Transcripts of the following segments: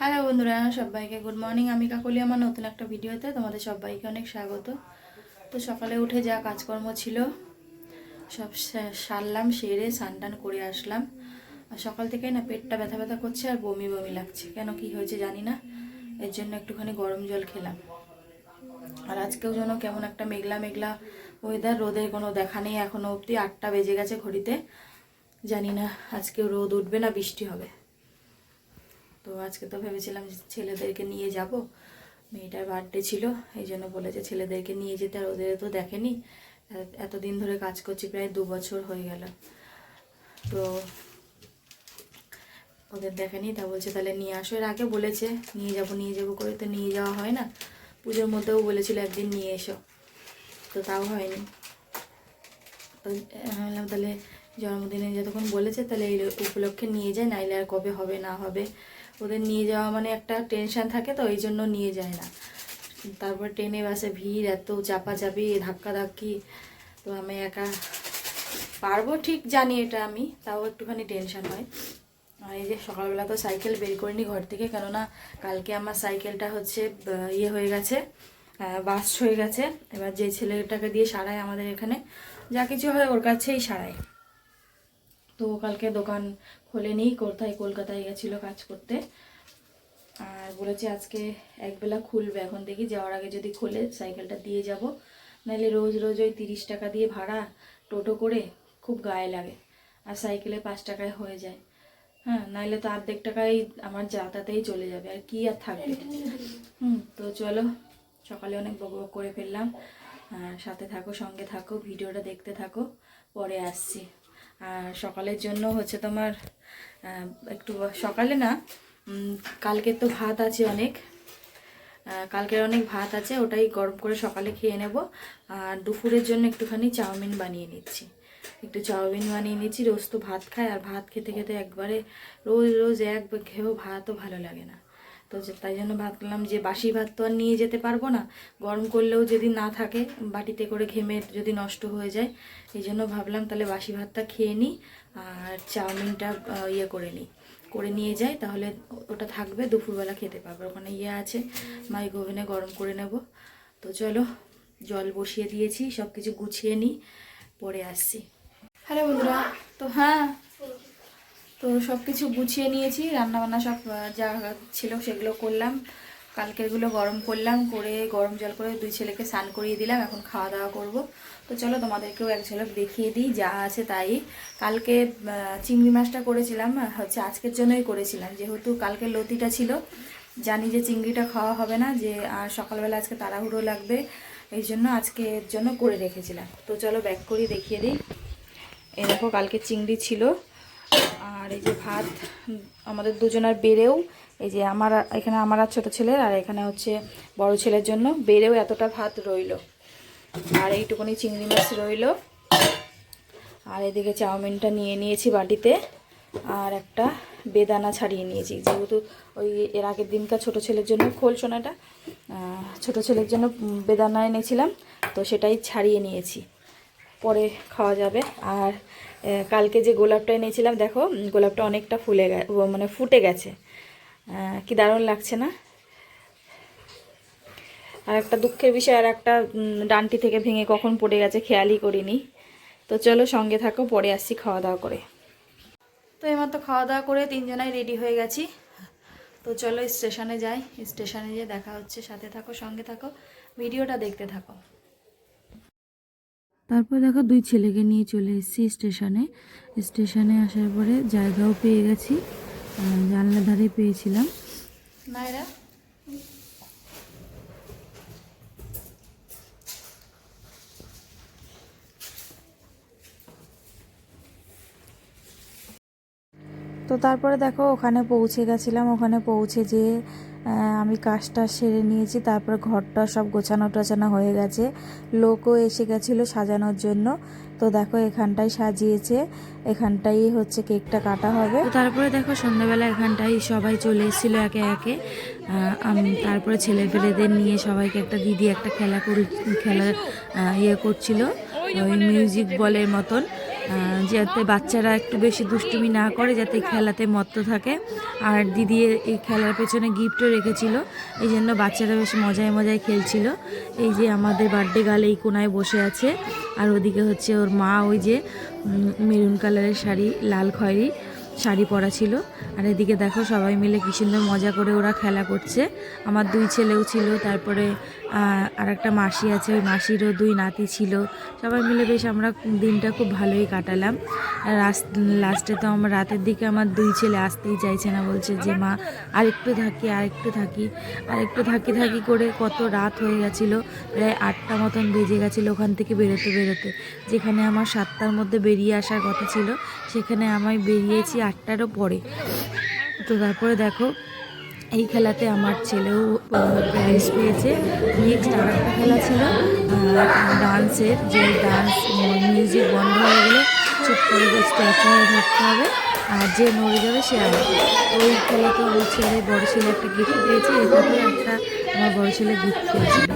Hello বন্ধুরা, সবাইকে good morning আমি কাকলি, আমার নতুন একটা ভিডিওতে তোমাদের সবাইকে অনেক স্বাগত। তো সকালে উঠে যা কাজকর্ম ছিল, সব সারলাম, সেরে স্নান করে আসলাম। আর সকাল থেকে না পেটটা ব্যথা ব্যথা করছে আর বমি বমি লাগছে। কেন কি হয়েছে জানি না, এর জন্য একটুখানি গরম জল খেলাম। আর আজকেও যেন কেমন একটা মেঘলা মেঘলা ওয়েদার রোদের কোনো দেখা নেই এখনও অবধি। আটটা বেজে গেছে ঘড়িতে। জানি না আজকেও রোদ উঠবে না, বৃষ্টি হবে। তো আজকে তো ভেবেছিলাম ছেলেদেরকে নিয়ে যাব। মেয়েটার বার্থডে ছিল, এই জন্য বলেছে ছেলেদেরকে নিয়ে যেতে আর ওদের তো দেখেনি। এতদিন ধরে কাজ করছি, প্রায় দু বছর হয়ে গেল। তো ওদের দেখেনি, তা বলছে তাহলে নিয়ে আসো। এর আগে বলেছে, নিয়ে যাব নিয়ে যাব করে তো নিয়ে যাওয়া হয় না। পুজোর মধ্যেও বলেছিল একদিন নিয়ে এসো। তো তাও হয়নি। তো তাহলে জন্মদিনে যতক্ষণ বলেছে তাহলে এই উপলক্ষে নিয়ে যায়, নাইলে আর কবে হবে, না হবে। ওদের নিয়ে যাওয়া মানে একটা টেনশন থাকে তো, এই জন্য নিয়ে যায় না। তারপর ট্রেনে, বাসে ভিড়, এত চাপাচাপি ধাক্কা ধাক্কি তো আমি একা পারব ঠিক জানি এটা আমি, তাও একটুখানি টেনশন হয়। আর এই যে সকালবেলা তো সাইকেল বের করে করিনি ঘর থেকে, কেননা কালকে আমার সাইকেলটা হচ্ছে ইয়ে হয়ে গেছে বাস হয়ে গেছে। এবার যে ছেলেটাকে দিয়ে সারায় আমাদের এখানে, যা কিছু হয় ওর কাছেই সারায়। তো কালকে দোকান খোলেনি কোথায়? কলকাতায় গেছিল কাজ করতে। আর বলেছি আজকে একবেলা খুলবে। এখন দেখি যাওয়ার আগে যদি খোলে সাইকেলটা দিয়ে যাব। নাহলে রোজ রোজ ওই তিরিশ টাকা দিয়ে ভাড়া, টোটো করে খুব গায়ে লাগে। আর সাইকেলে পাঁচ টাকায় হয়ে যায়। হ্যাঁ নাহলে তো অর্ধেক টাকায় আমার যাতাতেই চলে যাবে। আর কি আর থাকবে? হুম, তো চলো, সকালে অনেক বক করে ফেললাম। আর সাথে থাকো, সঙ্গে থাকো, ভিডিওটা দেখতে থাকো। পরে আসছি। সকালের জন্য হচ্ছে তোমার একটু সকালে না উম, কালকের তো ভাত আছে অনেক। কালকের অনেক ভাত আছে ওটাই গরম করে সকালে খেয়ে নেব। আর দুপুরের জন্য একটুখানি চাউমিন বানিয়ে নিচ্ছি। একটু চাউমিন বানিয়ে নিচ্ছি রোজ তো ভাত খায় আর ভাত খেতে খেতে একবারে রোজ রোজ এক খেয়েও ভাতও ভালো লাগে না। তো তাই জন্য ভাবলাম যে বাসি ভাত তো আর নিয়ে যেতে পারব না। গরম করলেও যদি না থাকে, বাটিতে করে ঘেমে যদি নষ্ট হয়ে যায়, এই জন্য ভাবলাম তাহলে বাসি ভাতটা খেয়ে নিই আর চাউমিনটা ইয়ে করে নিই। করে নিয়ে যাই, তাহলে ওটা থাকবে, দুপুরবেলা খেতে পারবে ওখানে ইয়ে আছে মাইক ওভেনে গরম করে নেব। তো চলো, জল বসিয়ে দিয়েছি সব কিছু গুছিয়ে নিই, পরে আসছি। হ্যালো বন্ধুরা, তো হ্যাঁ তো সব কিছু গুছিয়ে নিয়েছি, রান্নাবান্না সব যা ছিল সেগুলো করলাম। কালকেরগুলো গরম করলাম, করে গরম জল করে দুই ছেলেকে স্নান করিয়ে দিলাম, এখন খাওয়া দাওয়া করব। তো চলো তোমাদেরকেও এক ঝলক দেখিয়ে দিই যা আছে তাই। কালকে চিংড়ি মাছটা করেছিলাম হচ্ছে আজকের জন্যই করেছিলাম। যেহেতু কালকে লতিটা ছিল, জানি যে চিংড়িটা খাওয়া হবে না, যে আর সকালবেলা আজকে তাড়াহুড়ো লাগবে, এই জন্য আজকের জন্য করে রেখেছিলাম। তো চলো ব্যাক করি দেখিয়ে দিই। দেখো, কালকে চিংড়ি ছিল। আর এই যে ভাত, আমাদের দুজনের বেড়েও, এই যে আমার, এখানে আমার আর ছোটো ছেলের, আর এখানে হচ্ছে বড় ছেলের জন্য বেড়েও এতটা ভাত রইল। আর এইটুকুনি চিংড়ি মাছ রইল। আর এদিকে চাউমিনটা নিয়ে নিয়েছি বাটিতে, আর একটা বেদানা ছাড়িয়ে নিয়েছি। যেহেতু ওই এর আগের দিনকার ছোটো ছেলের জন্য খোল সোনাটা ছোটো ছেলের জন্য বেদানা এনেছিলাম, তো সেটাই ছাড়িয়ে নিয়েছি। পরে খাওয়া যাবে। আর কালকে যে গোলাপটা এনেছিলাম, দেখো, গোলাপটা অনেকটা ফুলে গে মানে ফুটে গেছে। কি দারুণ লাগছে না? আর একটা দুঃখের বিষয়, আর একটা ডানটি থেকে ভেঙে কখন পড়ে গেছে খেয়ালই করিনি। তো চলো সঙ্গে থাকো, পরে আসছি খাওয়া দাওয়া করে। তো এইমাত্র খাওয়া দাওয়া করে তিনজনাই রেডি হয়ে গেছি। তো চলো স্টেশনে যাই। স্টেশনে গিয়ে দেখা হচ্ছে। সাথে থাকো, সঙ্গে থাকো। ভিডিওটা দেখতে থাকো। তারপর দেখো দুই ছেলেকে নিয়ে চলে এসেছি স্টেশনে। স্টেশনে আসার পরে জায়গাও পেয়ে গেছি জানলা ধারে পেয়েছিলাম। তো তারপরে দেখো ওখানে পৌঁছে গেছিলাম। ওখানে পৌঁছে যে আমি কাজটা সেরে নিয়েছি, তারপর ঘরটা সব গোছানো টোছানো হয়ে গেছে। লোকও এসে গেছিল সাজানোর জন্য। তো দেখো, এখানটাই সাজিয়েছে। এখানটাই হচ্ছে কেকটা কাটা হবে। তারপরে দেখো, সন্ধ্যাবেলা এখানটাই সবাই চলে এসেছিল একে একে। আমি, তারপরে ছেলে পেলেদের নিয়ে সবাইকে একটা দিদি একটা খেলা করে খেলা ইয়ে করছিল। ওই মিউজিক বলের মতন যাতে বাচ্চারা একটু বেশি দুষ্টুমি না করে যাতে খেলাতে মত্ত থাকে। আর দিদি এই খেলার পেছনে গিফটও রেখেছিল। এই জন্য বাচ্চারা বেশ মজায় মজায় খেলছিল। এই যে আমাদের বার্থডে গালে এই কোনায় বসে আছে। আর ওদিকে হচ্ছে ওর মা ওই যে মেরুন কালারের শাড়ি লাল খয়েরি। শাড়ি পরা ছিল। আর এদিকে দেখো সবাই মিলে কি সুন্দর মজা করে ওরা খেলা করছে। আমার দুই ছেলেও ছিল, তারপরে আর একটা মাসি আছে, ওই মাসিরও দুই নাতি ছিল। সবাই মিলে বেশ আমরা দিনটা খুব ভালোই কাটালাম। আর লাস্টে তো আমার রাতের দিকে আমার দুই ছেলে আসতেই চাইছে না, বলছে যে, মা, আরেকটু থাকি আরেকটু থাকি। আরেকটু থাকি থাকি করে কত রাত হয়ে গেছিল, প্রায় আটটা মতন বেজে গেছিল ওখান থেকে বেরোতে বেরোতে। যেখানে আমার সাতটার মধ্যে বেরিয়ে আসার কথা ছিল, সেখানে আমায় বেরিয়েছি আটটারও পরে। তো তারপরে দেখো, এই খেলাতে আমার ছেলেও প্রাইজ পেয়েছে। নেক্সট আর একটা খেলা ছিল ডান্সের, যে ডান্স মিউজিক বন্ধ হয়ে গেলে চুপ করে স্ট্যাচু হয়ে থাকতে হবে। আর যে নড়ে যাবে সে আর ওই খেলাতে আমার ছেলে বড় ছেলে একটা গিফট পেয়েছে এটাতেও একটা আমার বড় ছেলে গিফট পেয়েছিল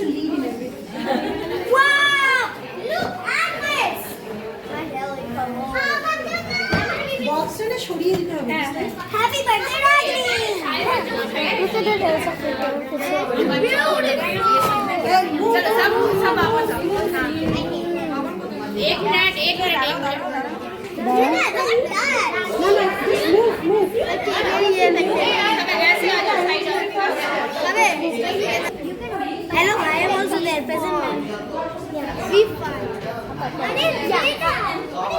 to lead in everything. wow! Look at this! My helicopter. Box and a shuri. Happy birthday, Ragini! Look at the hills of the Beautiful! एक मिनट एक मिनट एक मिनट ये ये ये ऐसे आ जाओ साइड अबे at present moment. Yeah. We fight. What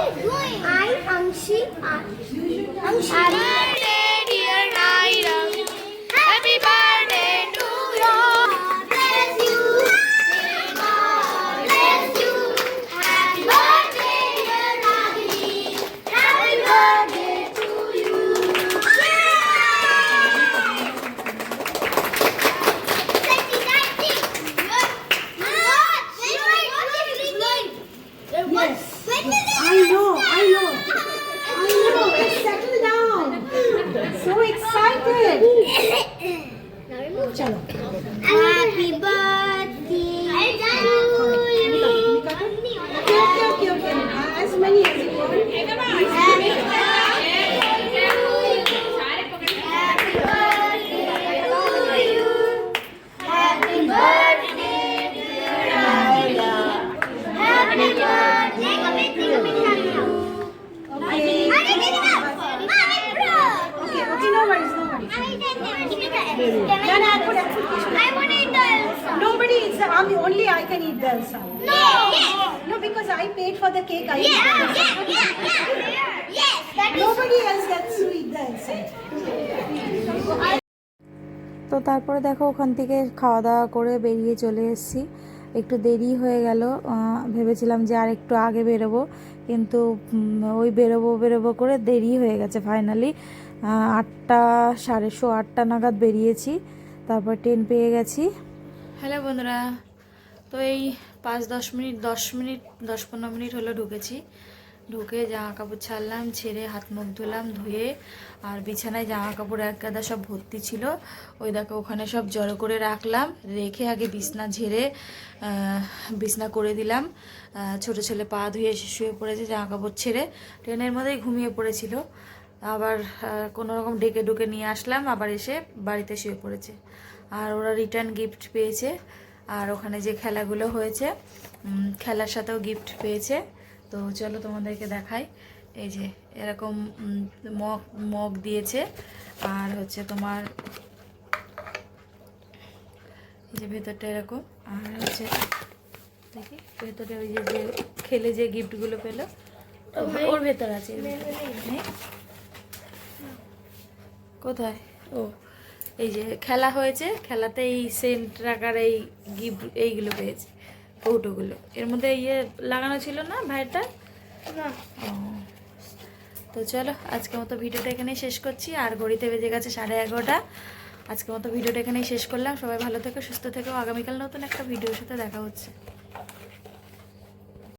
is, doing? I, Angshi. Angshi. Then I'll put application. I want to eat the Elsa. Nobody eats the army, only I can eat the Elsa. No. Yes. No, because I paid for the cake. I Elsa. हाँ, Yeah, yeah, yeah. Yes, that is. Else gets to eat the Elsa. তো তারপরে দেখো ওখান থেকে খাওয়া দাওয়া করে বেরিয়ে চলে এসেছি একটু দেরি হয়ে গেল ভেবেছিলাম যে আর একটু আগে বেরোবো কিন্তু ওই বেরোবো বেরোবো করে দেরি হয়ে গেছে ফাইনালি আটটা, সাড়ে শো আটটা নাগাদ বেরিয়েছি। তারপর ট্রেন পেয়ে গেছি। হ্যালো বন্ধুরা, তো এই পাঁচ, দশ মিনিট দশ মিনিট, দশ পনেরো মিনিট হলো ঢুকেছি। ঢুকে জামা কাপড় ছাড়লাম, ছেড়ে হাত মুখ ধুলাম, ধুয়ে আর বিছানায় জামা কাপড় এক গাদা সব ভর্তি ছিল। ওই দেখো, ওখানে সব জড়ো করে রাখলাম, রেখে আগে বিছনা ঝেড়ে বিছনা করে দিলাম। ছোট ছেলে পা ধুয়ে শুয়ে পড়েছে, জামা কাপড় ছেড়ে। ট্রেনের মধ্যেই ঘুমিয়ে পড়েছিল। আবার কোনো রকম ডেকে ডুকে নিয়ে আসলাম আবার এসে বাড়িতে শুয়ে পড়েছে। আর ওরা রিটার্ন গিফট পেয়েছে আর ওখানে যে খেলাগুলো হয়েছে খেলার সাথেও গিফট পেয়েছে। তো চলো তোমাদেরকে দেখাই। এই যে এরকম মগ মগ দিয়েছে। আর হচ্ছে তোমার এই যে ভেতরটা এরকম। আর হচ্ছে দেখি ভেতরে ওই যে খেলে যে গিফটগুলো পেল ওর ভেতর আছে? কোথায়? ও এই যে খেলা হয়েছে খেলাতে এই সেন্ট রাখার এই গিফট এইগুলো পেয়েছে কৌটোগুলো এর মধ্যে ইয়ে লাগানো ছিল না ভাইটা। তো চলো আজকের মতো ভিডিওটা এখানেই শেষ করছি। আর ঘড়িতে বেজে গেছে সাড়ে এগারোটা। আজকের মতো ভিডিওটা এখানেই শেষ করলাম। সবাই ভালো থেকো সুস্থ থেকো। আগামীকাল নতুন একটা ভিডিওর সাথে দেখা হচ্ছে।